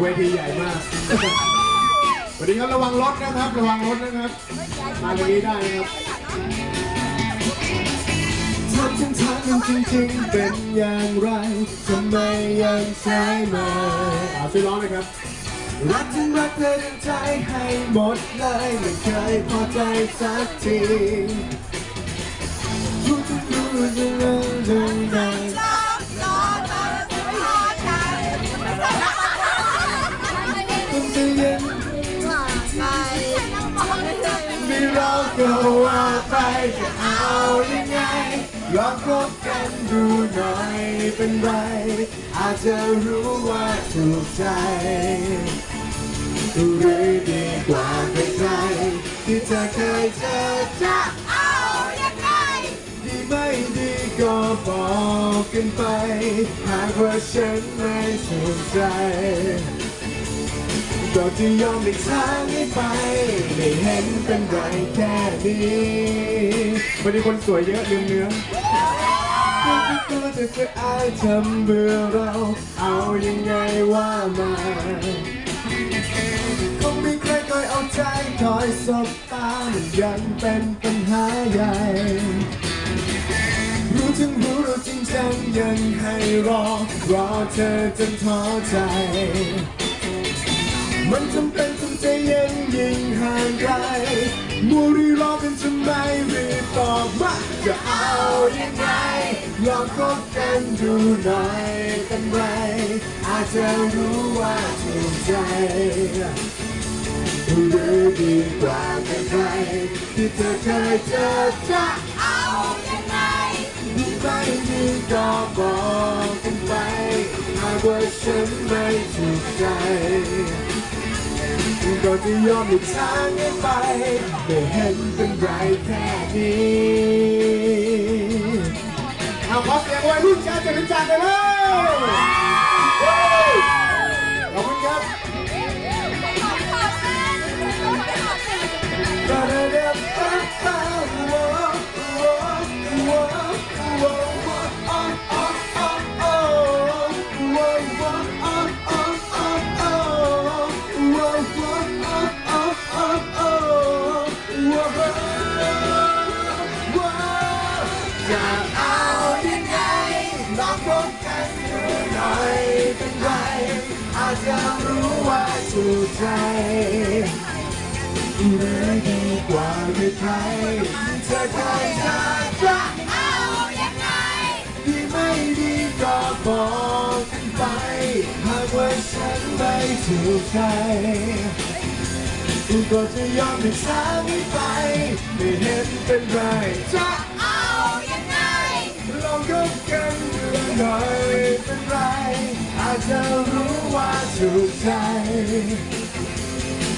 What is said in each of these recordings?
เวทีใหญ่มากสวัสดีครับระวังรถนะครับ ระวังรถนะครับมาตรงนี้ได้นะครับทำฉันถามมันจริงๆเป็นอย่างไรทำไมยังใช้มาอ่าช่วยร้องหน่อยครับ รักฉันรักเธอทั้งใจให้หมดเลยไม่เคยพอใจสักทีรู้ทุกรู้จะเรื่องเรื่องใด ไม่รอก็ว่าไปจะเอายังไงลองคบกันดูหน่อยเป็นไร อาจจะรู้ว่าถูกใจหรือดีกว่าใครๆที่เธอเคยเจอจะเอายังไงดีไม่ดีก็บอกกันไป หากว่าฉันไม่ถูกใจ ก็จะยอมในทางให้ไป ไม่เห็นเป็นไรแค่นี้วันนี้คนสวยเยอะลืมเนื้อก็ไม่กลัวจะจะอายทำเบื่อเรา เอายังไงว่ามาคงมีใครคอยเอาใจคอยสบตามันยังเป็นปัญหาใหญ่ รู้ถึงรู้เรู้จริงจังยังให้รอ รอเธอจนท้อใจ มันจำเป็นต้องใจเย็นยิ่งห่างไกลมัวรีรอกันทำไมรีบตอบมาจะเอายังไงลองคบกันดูหน่อยเป็นไรอาจจะรู้ว่าถูกใจหรือดีกว่าใครที่เธอเคยเจอจะเอายังไม่ดีก็บอกกันไปหากว่าฉันไม่ถูกใจ ก็จะยอมหลีกทางให้ไปไม่เห็นเป็นไรแค่นี้เอาขอเสียงวัยรุ่นชาติจตุจักรกันเลยขอบคุณครับ อาจจะรู้ว่าถูกใจหรือดีกว่าใครๆเธอเคยเจอจะดีไม่ดีก็บอกกันไป หากว่าฉันไม่ถูกใจก็จะยอมให้ช้าไม่ไป ไม่เห็นเป็นไรจะลองคบกันดูหน่อยเป็นไรอาจจะรู้ว่าถูกใจ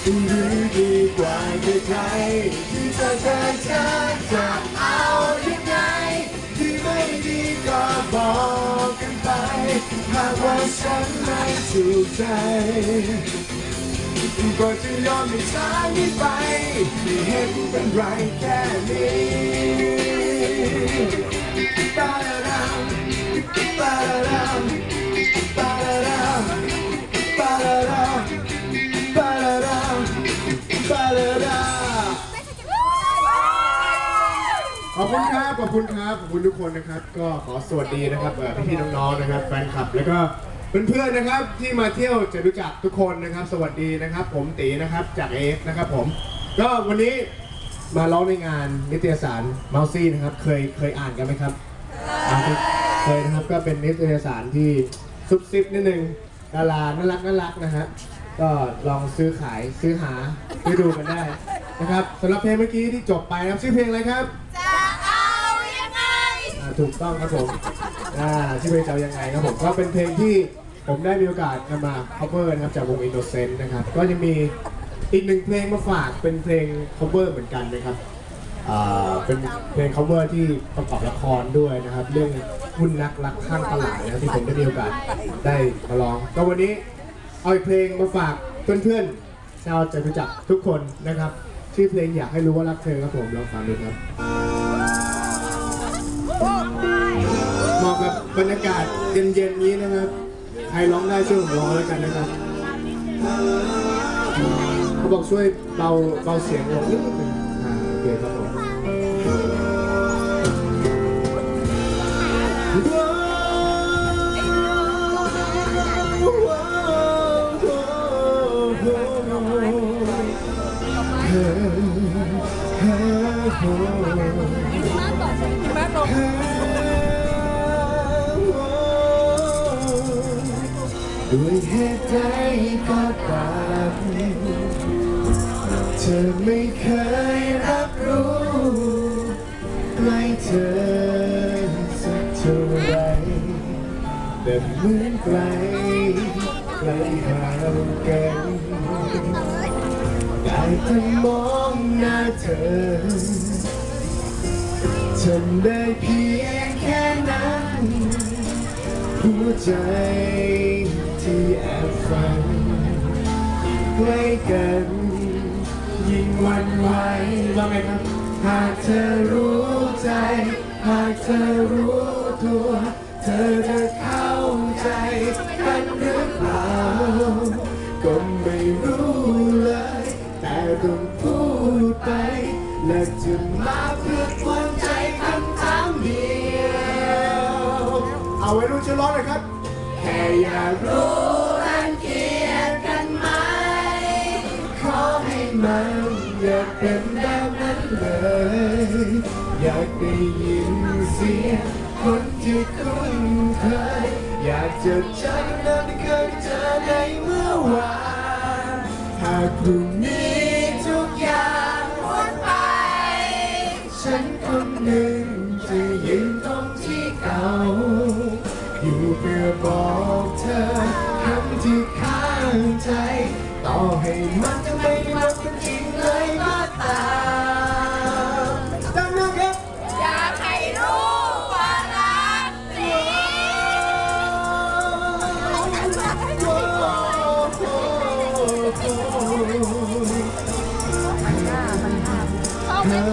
หรือดีกว่าใครที่เธอเคยเจอจะเอายังไง ที่ไม่ดีก็บอกกันไป หากว่าฉันไม่ถูกใจก็จะยอมให้ทางนี้ไปไม่เห็นเป็นไรแค่นี้ คุณครับขอบคุณครับขอบคุณทุกคนนะครับ ก็ขอสวัสดีนะครับเอ่อพี่ๆน้องๆนะครับแฟนคลับแล้วก็เพื่อนๆนะครับที่มาเที่ยวจะรู้จักทุกคนนะครับ สวัสดีนะครับ ผมตีนะครับจากเอฟนะครับผม ก็วันนี้มาร้องในงานนิตยสารเมาซี่นะครับ เคยเคยอ่านกันไหมครับอ่าเคยนะครับก็เป็นนิตยสารที่ซุบซิบนิดนึงดาราน่ารักน่ารักนะฮะก็ลองซื้อขายซื้อหาไปดูกันได้นะครับสำหรับเพลงเมื่อกี้ที่จบไปนะครับชื่อเพลงอะไรครับ ถูกต้องครับผมอ่าชื่อเพลงจะเอายังไงครับผมก็เป็นเพลงที่ผมได้มีโอกาสนำมา cover นะครับจากวง Innocent นะครับก็ยังมีอีกหนึ่งเพลงมาฝากเป็นเพลง cover เหมือนกันนะครับอ่าเป็นเพลง cover ที่ประกอบละครด้วยนะครับ เรื่องหุ้นนักรักข้างตลาดนะครับที่ผมได้มีโอกาสได้มาร้องก็วันนี้เอาอีกเพลงมาฝากเพื่อนๆชาวจตุจักรทุกคนนะครับชื่อเพลงอยากให้รู้ว่ารักเธอครับผมลองฟังดูครับ เหมาะกับบรรยากาศเย็นๆนี้นะครับ ใครร้องได้ช่วยผมร้องแล้วกันนะครับ เขาบอกช่วยเบาเบาเสียงลงนิดนึงอ่าโอเคครับ ด้วยเหตุใดก็ตามเธอไม่เคยรับรู้ไม่เธอสักเท่าไรแต่เหมือนไกลไกลห่างกันได้แต่มองหน้าเธอทำได้เพียงแค่นั้นหัวใจ ที่แอบฝันใกล้กันยิ่งวันไหวว่าไงครับหากเธอรู้ใจ หากเธอรู้ตัว เธอจะเข้าใจกันหรือเปล่า ก็ไม่รู้เลย แต่ต้องพูดไป และจะมาเพื่อควนใจคำถามเดียว เอาไว้รู้ชื่อร้องเลยครับ แค่อยากรู้รังเกียจกันไหม ขอให้มันอย่าเป็นแบบนั้นเลย อยากได้ยินเสียงคนที่คุ้นเคย อยากจะเจอกันเคยเจอในเมื่อวานหากพรุ่งนี้ทุกอย่างหมดไป ฉันคนหนึ่ง เพื่อบอกเธอคำที่ข้างใจ ต่อให้มันจะไม่ได้มาเป็นจริงเลยก็ตามดังนั้นครับอยากให้รู้ว่ารักจริงเขาไม่เข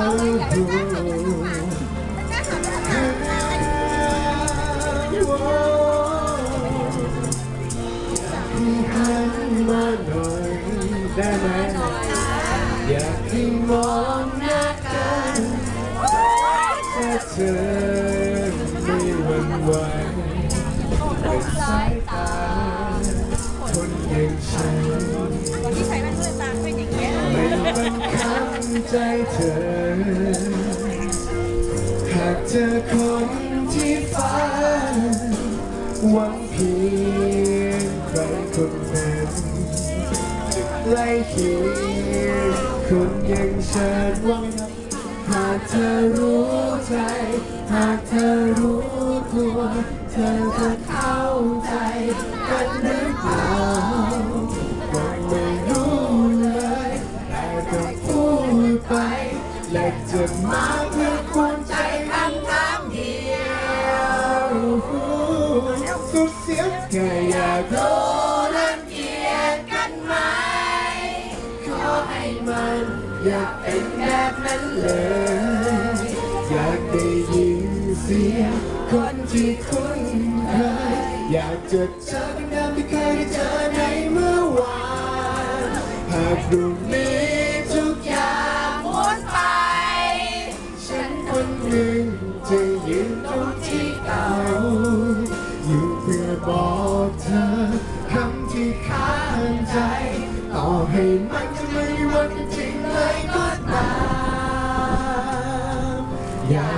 าไม่อ อยากให้มองหน้ากันถ้าเธอไม่หวั่นไหวเป็นสายตา คนอย่างฉันคนที่ใส่แว่นเพื่อนตาเป็นอย่างเงี้ยไม่บังคับใจเธอ หากเจอคนที่ฝันหวังเพียงใครคนนั้นจะใกล้เคียง คนย่างฉันว่าหากเธอรู้ใจ หากเธอรู้ตัว เธอจะเข้าใจกันหรือเปล่าก็ไม่รู้เลยแต่ก็พูดไป และจะมาเพื่อควรใจคำถามเดียวสุดเสียงแค่อยากรู้ เลย อยากได้ยินเสียงคนที่คุ้นเคยอยากจะเจอกันเดิมที่เคยได้เจอในเมื่อวานหากพรุ่งนี้ อยา